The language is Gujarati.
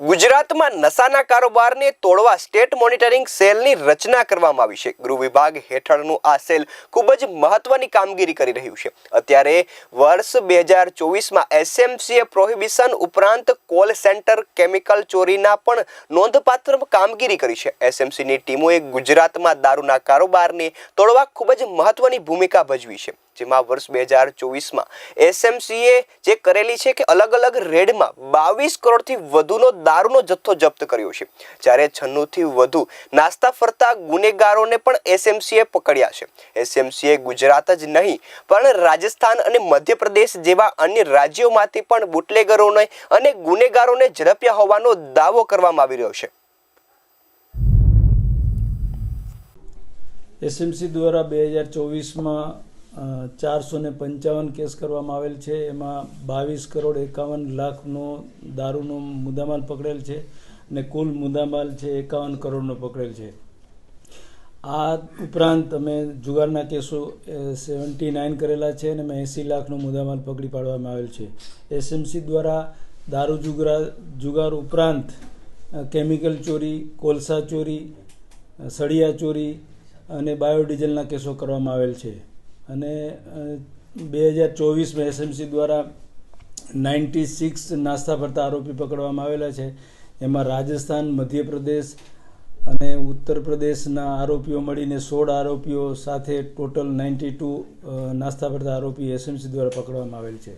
ગુજરાતમાં નશાના કારોબારને તોડવા સ્ટેટ મોનિટરિંગ સેલની રચના કરવામાં આવી છે. ગૃહ વિભાગ હેઠળનું આ સેલ ખૂબ જ મહત્વની કામગીરી કરી રહ્યું છે. અત્યારે વર્ષ બે હજાર ચોવીસમાં એસએમસીએ પ્રોહિબિશન ઉપરાંત કોલ સેન્ટર કેમિકલ ચોરીના પણ નોંધપાત્ર કામગીરી કરી છે. એસએમસીની ટીમોએ ગુજરાતમાં દારૂના કારોબારને તોડવા ખૂબ જ મહત્વની ભૂમિકા ભજવી છે. જેમાં વર્ષ બે હજાર ચોવીસમાં એસએમસીએ જે કરેલી છે કે અલગ અલગ રેડમાં બાવીસ કરોડથી વધુનો દારૂનો જથ્થો જપ્ત કર્યો છે. જ્યારે છન્નુંથી વધુ નાસ્તા ફરતા ગુનેગારોને પણ એસએમસીએ પકડ્યા છે. એસએમસીએ ગુજરાત જ નહીં, પણ રાજસ્થાન અને મધ્યપ્રદેશ જેવા અન્ય રાજ્યોમાંથી પણ બુટલેગરોને અને ગુનેગારોને ઝડપ્યા હોવાનો દાવો કરવામાં આવી રહ્યો છે. એસએમસી દ્વારા બે હજાર ચોવીસમાં ચારસો ને પંચાવન કેસ કરવામાં આવેલ છે. એમાં બાવીસ કરોડ એકાવન લાખનો દારૂનો મુદ્દામાલ પકડેલ છે અને કુલ મુદ્દામાલ છે એકાવન કરોડનો પકડેલ છે. આ ઉપરાંત અમે જુગારના કેસો સેવન્ટી નાઇન કરેલા છે અને અમે એંસી લાખનો મુદ્દામાલ પકડી પાડવામાં આવેલ છે. એસએમસી દ્વારા દારૂ જુગરા, જુગાર ઉપરાંત કેમિકલ ચોરી, કોલસા ચોરી સળિયા ચોરી અને બાયોડીઝલના કેસો કરવામાં આવેલ છે. અને બે હજાર ચોવીસમાં એસએમસી દ્વારા નાઇન્ટી સિક્સ નાસ્તા ફરતા આરોપી પકડવામાં આવેલા છે. એમાં રાજસ્થાન, મધ્યપ્રદેશ અને ઉત્તર પ્રદેશના આરોપીઓ મળીને સોળ આરોપીઓ સાથે ટોટલ નાઇન્ટી ટુ નાસ્તા ફરતા આરોપી એસએમસી દ્વારા પકડવામાં આવેલ છે.